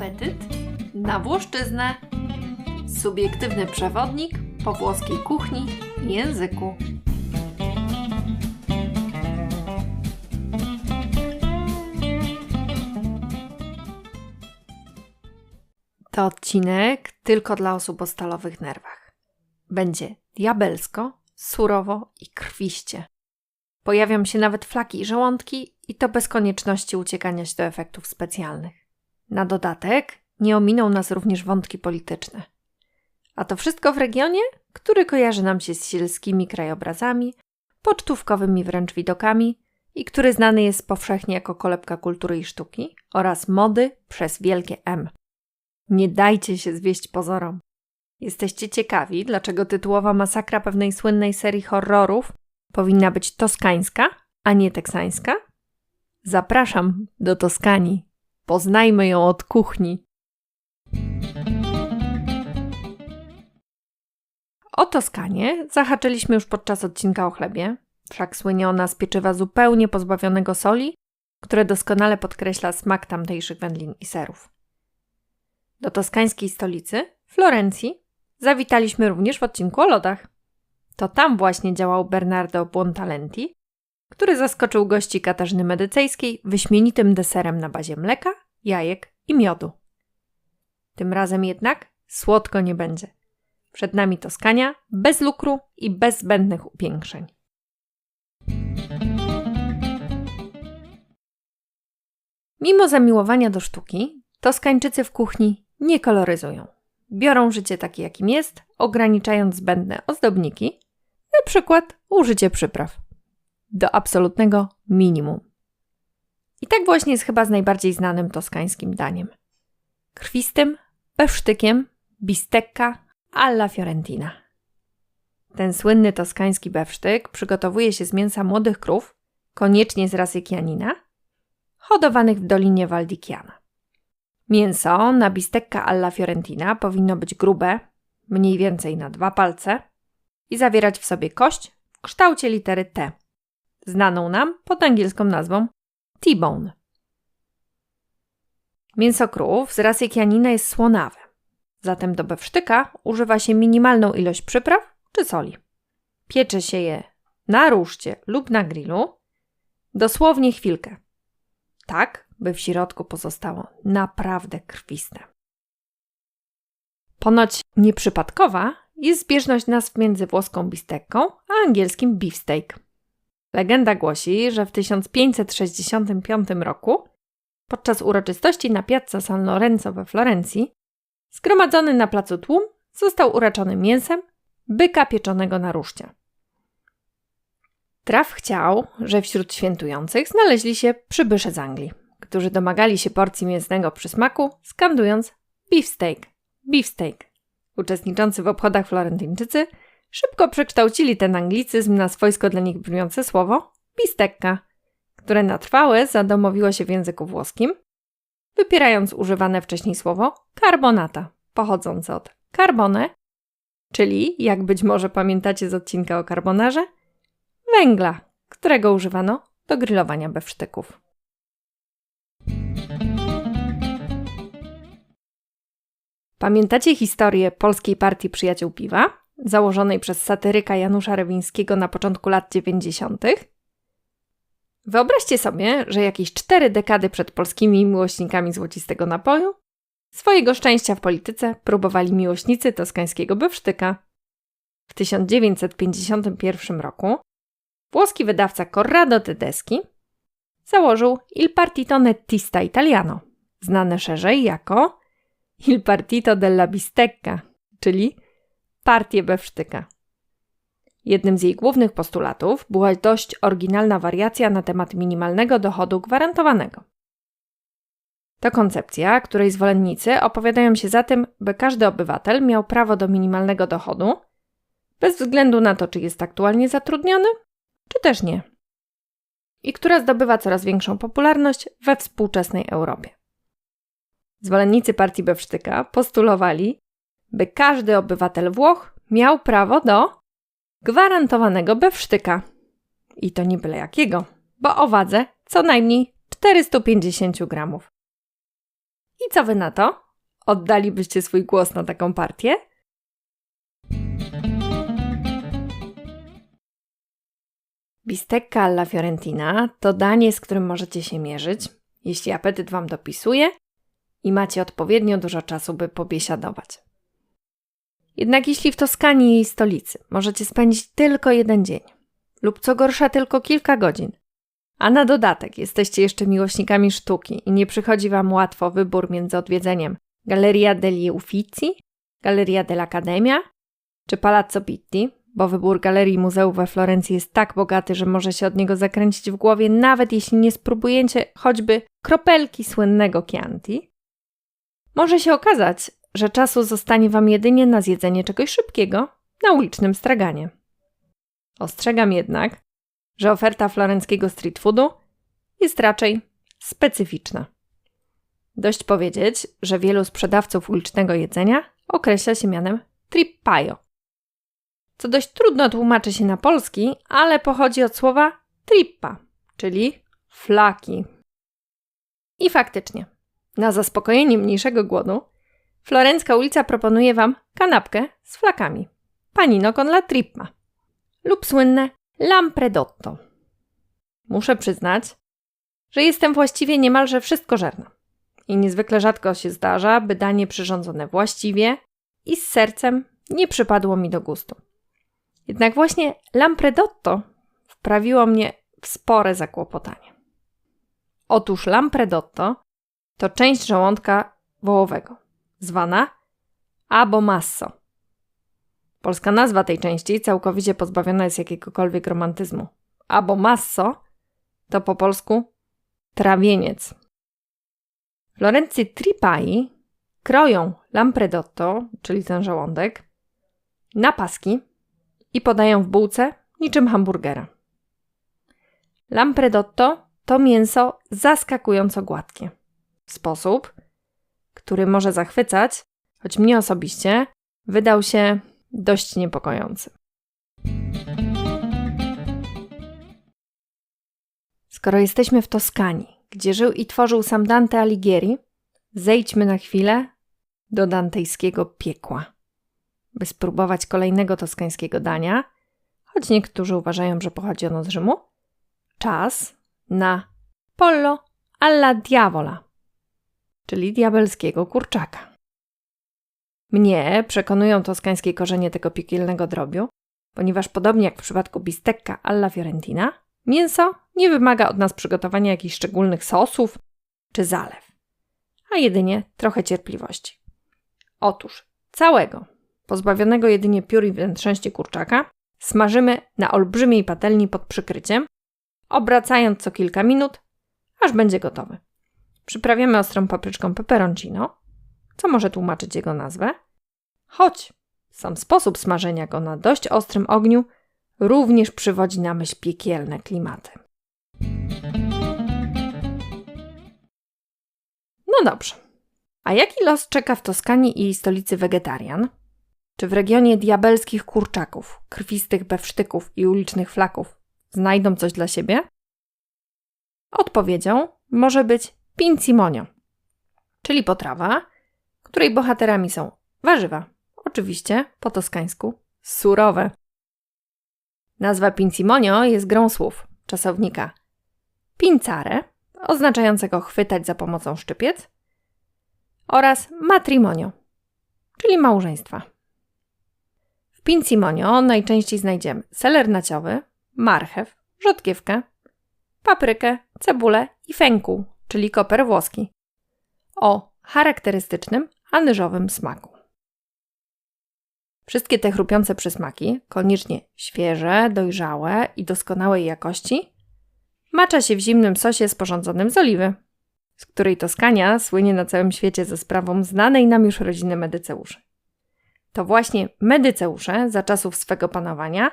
apetyt na Włoszczyznę. Subiektywny przewodnik po włoskiej kuchni i języku. To odcinek tylko dla osób o stalowych nerwach. Będzie diabelsko, surowo i krwiście. Pojawią się nawet flaki i żołądki i to bez konieczności uciekania się do efektów specjalnych. Na dodatek nie ominą nas również wątki polityczne. A to wszystko w regionie, który kojarzy nam się z sielskimi krajobrazami, pocztówkowymi wręcz widokami i który znany jest powszechnie jako kolebka kultury i sztuki oraz mody przez wielkie M. Nie dajcie się zwieść pozorom. Jesteście ciekawi, dlaczego tytułowa masakra pewnej słynnej serii horrorów powinna być toskańska, a nie teksańska? Zapraszam do Toskanii. Poznajmy ją od kuchni. O Toskanie zahaczyliśmy już podczas odcinka o chlebie, wszak słynie ona z pieczywa zupełnie pozbawionego soli, które doskonale podkreśla smak tamtejszych wędlin i serów. Do toskańskiej stolicy, Florencji, zawitaliśmy również w odcinku o lodach. To tam właśnie działał Bernardo Buontalenti, który zaskoczył gości Katarzyny Medycejskiej wyśmienitym deserem na bazie mleka, jajek i miodu. Tym razem jednak słodko nie będzie. Przed nami Toskania bez lukru i bez zbędnych upiększeń. Mimo zamiłowania do sztuki, Toskańczycy w kuchni nie koloryzują. Biorą życie takie, jakim jest, ograniczając zbędne ozdobniki, na przykład użycie przypraw do absolutnego minimum. I tak właśnie jest chyba z najbardziej znanym toskańskim daniem. Krwistym besztykiem bistecca alla fiorentina. Ten słynny toskański bewsztyk przygotowuje się z mięsa młodych krów, koniecznie z rasy Chianina, hodowanych w Dolinie Valdichiana. Mięso na bistecca alla fiorentina powinno być grube, mniej więcej na dwa palce i zawierać w sobie kość w kształcie litery T, znaną nam pod angielską nazwą T-bone. Mięso krów z rasy Chianina jest słonawe, zatem do bewsztyka używa się minimalną ilość przypraw czy soli. Piecze się je na ruszcie lub na grillu dosłownie chwilkę. Tak, by w środku pozostało naprawdę krwiste. Ponoć nieprzypadkowa jest zbieżność nazw między włoską bistecką a angielskim beefsteak. Legenda głosi, że w 1565 roku, podczas uroczystości na Piazza San Lorenzo we Florencji, zgromadzony na placu tłum został uraczony mięsem byka pieczonego na ruszcie. Traf chciał, że wśród świętujących znaleźli się przybysze z Anglii, którzy domagali się porcji mięsnego przysmaku, skandując beefsteak, beefsteak. Uczestniczący w obchodach Florentyńczycy szybko przekształcili ten anglicyzm na swojsko dla nich brzmiące słowo bistecca, które na trwałe zadomowiło się w języku włoskim, wypierając używane wcześniej słowo carbonata, pochodzące od carbone, czyli, jak być może pamiętacie z odcinka o carbonarze, węgla, którego używano do grillowania bewsztyków. Pamiętacie historię Polskiej Partii Przyjaciół Piwa, założonej przez satyryka Janusza Rewińskiego na początku lat 90.? Wyobraźcie sobie, że jakieś cztery dekady przed polskimi miłośnikami złocistego napoju swojego szczęścia w polityce próbowali miłośnicy toskańskiego bewsztyka. W 1951 roku włoski wydawca Corrado Tedeschi założył Il Partito Nettista Italiano, znane szerzej jako Il Partito della Bistecca, czyli Partię Bewsztyka. Jednym z jej głównych postulatów była dość oryginalna wariacja na temat minimalnego dochodu gwarantowanego. To koncepcja, której zwolennicy opowiadają się za tym, by każdy obywatel miał prawo do minimalnego dochodu, bez względu na to, czy jest aktualnie zatrudniony, czy też nie. I która zdobywa coraz większą popularność we współczesnej Europie. Zwolennicy partii Bewsztyka postulowali, by każdy obywatel Włoch miał prawo do gwarantowanego bewsztyka. I to nie byle jakiego, bo o wadze co najmniej 450 gramów. I co wy na to? Oddalibyście swój głos na taką partię? Bistecca alla Fiorentina to danie, z którym możecie się mierzyć, jeśli apetyt Wam dopisuje i macie odpowiednio dużo czasu, by pobiesiadować. Jednak jeśli w Toskanii i jej stolicy możecie spędzić tylko jeden dzień, lub co gorsza tylko kilka godzin, a na dodatek jesteście jeszcze miłośnikami sztuki i nie przychodzi Wam łatwo wybór między odwiedzeniem Galleria degli Uffizi, Galleria dell'Accademia czy Palazzo Pitti, bo wybór galerii muzeów we Florencji jest tak bogaty, że może się od niego zakręcić w głowie, nawet jeśli nie spróbujecie choćby kropelki słynnego Chianti, może się okazać, że czasu zostanie Wam jedynie na zjedzenie czegoś szybkiego na ulicznym straganie. Ostrzegam jednak, że oferta florenckiego street foodu jest raczej specyficzna. Dość powiedzieć, że wielu sprzedawców ulicznego jedzenia określa się mianem trippaio, co dość trudno tłumaczy się na polski, ale pochodzi od słowa trippa, czyli flaki. I faktycznie, na zaspokojenie mniejszego głodu, florencka ulica proponuje Wam kanapkę z flakami, panino con la trippa lub słynne lampredotto. Muszę przyznać, że jestem właściwie niemalże wszystkożerna i niezwykle rzadko się zdarza, by danie przyrządzone właściwie i z sercem nie przypadło mi do gustu. Jednak właśnie lampredotto wprawiło mnie w spore zakłopotanie. Otóż lampredotto to część żołądka wołowego, zwana abomasso. Polska nazwa tej części całkowicie pozbawiona jest jakiegokolwiek romantyzmu. Abomasso to po polsku trawieniec. Florency Tripai kroją lampredotto, czyli ten żołądek, na paski i podają w bułce niczym hamburgera. Lampredotto to mięso zaskakująco gładkie. Sposób, który może zachwycać, choć mnie osobiście wydał się dość niepokojący. Skoro jesteśmy w Toskanii, gdzie żył i tworzył sam Dante Alighieri, zejdźmy na chwilę do dantejskiego piekła by spróbować kolejnego toskańskiego dania, choć niektórzy uważają, że pochodzi ono z Rzymu, czas na pollo alla diavola, czyli diabelskiego kurczaka. Mnie przekonują toskańskie korzenie tego piekielnego drobiu, ponieważ podobnie jak w przypadku bistecca alla fiorentina, mięso nie wymaga od nas przygotowania jakichś szczególnych sosów czy zalew, a jedynie trochę cierpliwości. Otóż całego pozbawionego jedynie piór i wnętrzności kurczaka, smażymy na olbrzymiej patelni pod przykryciem, obracając co kilka minut, aż będzie gotowy. Przyprawiamy ostrą papryczką peperoncino, co może tłumaczyć jego nazwę, choć sam sposób smażenia go na dość ostrym ogniu również przywodzi na myśl piekielne klimaty. No dobrze. A jaki los czeka w Toskanii i stolicy wegetarian? Czy w regionie diabelskich kurczaków, krwistych bewsztyków i ulicznych flaków znajdą coś dla siebie? Odpowiedzią może być pincimonio, czyli potrawa, której bohaterami są warzywa, oczywiście po toskańsku surowe. Nazwa pincimonio jest grą słów czasownika pincare, oznaczającego chwytać za pomocą szczypiec, oraz matrimonio, czyli małżeństwa. W pincimonio najczęściej znajdziemy seler naciowy, marchew, rzodkiewkę, paprykę, cebulę i fęku, czyli koper włoski, o charakterystycznym anyżowym smaku. Wszystkie te chrupiące przysmaki, koniecznie świeże, dojrzałe i doskonałej jakości, macza się w zimnym sosie sporządzonym z oliwy, z której Toskania słynie na całym świecie ze sprawą znanej nam już rodziny Medyceuszy. To właśnie medyceusze za czasów swego panowania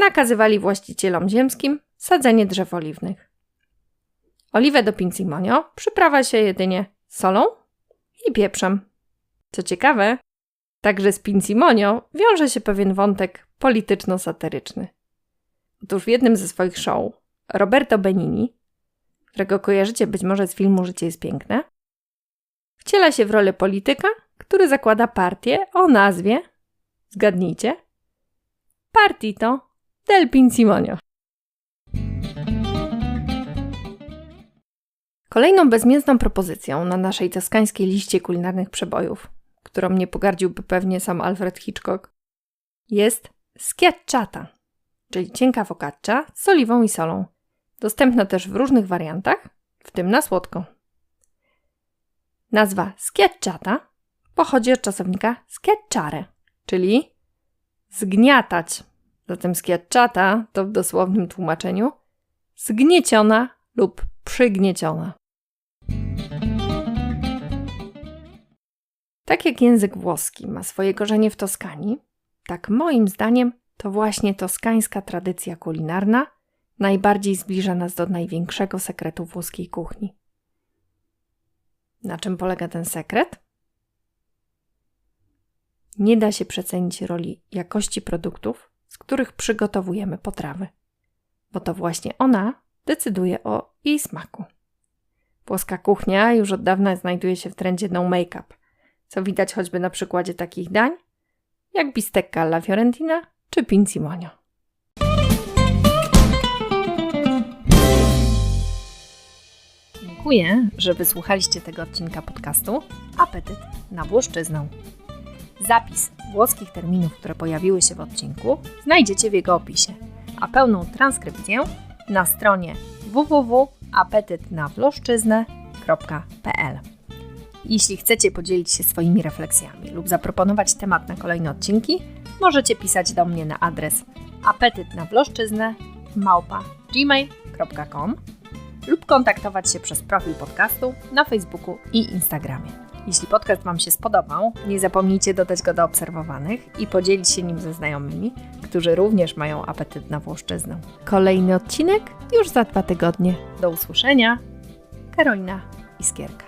nakazywali właścicielom ziemskim sadzenie drzew oliwnych. Oliwę do pinsimonio przyprawa się jedynie solą i pieprzem. Co ciekawe, także z pinsimonio wiąże się pewien wątek polityczno-satyryczny. Otóż w jednym ze swoich show Roberto Benini, którego kojarzycie być może z filmu Życie jest piękne, wciela się w rolę polityka, który zakłada partię o nazwie, zgadnijcie, Partito del Pinzimonio. Kolejną bezmięsną propozycją na naszej toskańskiej liście kulinarnych przebojów, którą nie pogardziłby pewnie sam Alfred Hitchcock, jest schiacciata, czyli cienka focaccia z oliwą i solą, dostępna też w różnych wariantach, w tym na słodko. Nazwa schiacciata pochodzi od czasownika schiacciare, czyli zgniatać. Zatem schiacciata to w dosłownym tłumaczeniu zgnieciona lub przygnieciona. Tak jak język włoski ma swoje korzenie w Toskanii, tak moim zdaniem to właśnie toskańska tradycja kulinarna najbardziej zbliża nas do największego sekretu włoskiej kuchni. Na czym polega ten sekret? Nie da się przecenić roli jakości produktów, z których przygotowujemy potrawy, bo to właśnie ona decyduje o jej smaku. Włoska kuchnia już od dawna znajduje się w trendzie no make-up, co widać choćby na przykładzie takich dań jak bistecca alla fiorentina czy pinzimonio. Dziękuję, że wysłuchaliście tego odcinka podcastu Apetyt na Włoszczyznę. Zapis włoskich terminów, które pojawiły się w odcinku, znajdziecie w jego opisie, a pełną transkrypcję na stronie www.apetytnawłoszczyznę.pl. Jeśli chcecie podzielić się swoimi refleksjami lub zaproponować temat na kolejne odcinki, możecie pisać do mnie na adres małpa gmail.com lub kontaktować się przez profil podcastu na Facebooku i Instagramie. Jeśli podcast Wam się spodobał, nie zapomnijcie dodać go do obserwowanych i podzielić się nim ze znajomymi, którzy również mają apetyt na Włoszczyznę. Kolejny odcinek już za dwa tygodnie. Do usłyszenia. Karolina Iskierka.